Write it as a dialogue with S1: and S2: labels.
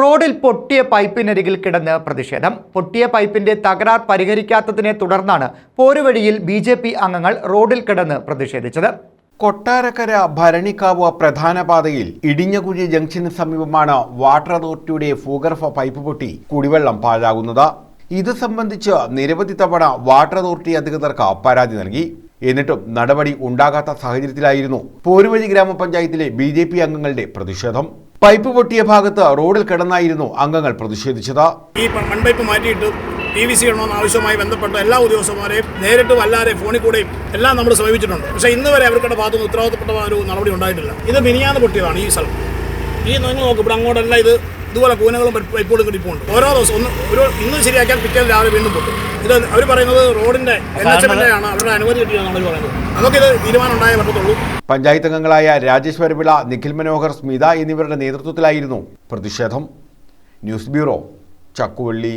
S1: റോഡിൽ പൊട്ടിയ പൈപ്പിനരികിൽ കിടന്ന് പ്രതിഷേധം. പൊട്ടിയ പൈപ്പിന്റെ തകരാർ പരിഹരിക്കാത്തതിനെ തുടർന്നാണ് പോരുവഴിയിൽ ബി ജെ പി അംഗങ്ങൾ റോഡിൽ കിടന്ന് പ്രതിഷേധിച്ചത്.
S2: കൊട്ടാരക്കര ഭരണിക്കാവ് പ്രധാന പാതയിൽ ഇടിഞ്ഞകുഴി ജംഗ്ഷന് സമീപമാണ് വാട്ടർ അതോറിറ്റിയുടെ ഭൂഗർഭ പൈപ്പ് പൊട്ടി കുടിവെള്ളം പാഴാകുന്നത്. ഇത് സംബന്ധിച്ച് നിരവധി തവണ വാട്ടർ അതോറിറ്റി അധികൃതർക്ക് പരാതി നൽകി. എന്നിട്ടും നടപടി ഉണ്ടാകാത്ത സാഹചര്യത്തിലായിരുന്നു പോരുവഴി ഗ്രാമപഞ്ചായത്തിലെ ബി അംഗങ്ങളുടെ പ്രതിഷേധം. പൈപ്പ് പൊട്ടിയ ഭാഗത്ത് റോഡിൽ കിടന്നായിരുന്നു അംഗങ്ങൾ പ്രതിഷേധിച്ചത്.
S3: ഈ മൺപൈപ്പ് മാറ്റിയിട്ട് പി വി സി ഇടണമെന്ന് ആവശ്യമായി ബന്ധപ്പെട്ട എല്ലാ ഉദ്യോഗസ്ഥന്മാരെയും നേരിട്ടും അല്ലാതെ ഫോണിൽ കൂടെയും എല്ലാം നമ്മൾ സമീപിച്ചിട്ടുണ്ട്. പക്ഷേ ഇന്ന് വരെ അവർക്കുടെ ഭാഗത്തുനിന്ന് ഉത്തരവാദിത്തപ്പെട്ട ഒരു നടപടി ഉണ്ടായിട്ടില്ല. ഇത് മിനിയാന്ന് പൊട്ടിയതാണ് ഈ സ്ഥലം. ഈ നിങ്ങൾ നോക്ക് ഇവിടെ അങ്ങോട്ടെല്ലാം ഇത് ഇതുപോലെ കൂനകളും പൈപ്പ് പൈപ്പുകളും കിട്ടിപ്പോണ്ട് ഓരോ ദിവസം ഒന്ന് ഒരു ഇന്ന് ശരിയാക്കിയാൽ പിറ്റേന്ന് രാവിലെ വീണ്ടും പൊട്ടും. ഇത് അവർ പറയുന്നത് റോഡിന്റെ എൻ എച്ച് എമ്മിന്റെ ആണ്. അവരുടെ അനുമതി കിട്ടിയതാണ് അവർ പറയുന്നത്. നമുക്കിത് തീരുമാനം ഉണ്ടായേ പറ്റത്തുള്ളൂ.
S2: പഞ്ചായത്ത് അംഗങ്ങളായ രാജേഷ് വരവിള നിഖിൽ മനോഹർ സ്മിത എന്നിവരുടെ നേതൃത്വത്തിലായിരുന്നു പ്രതിഷേധം. News bureau Chakkuvally.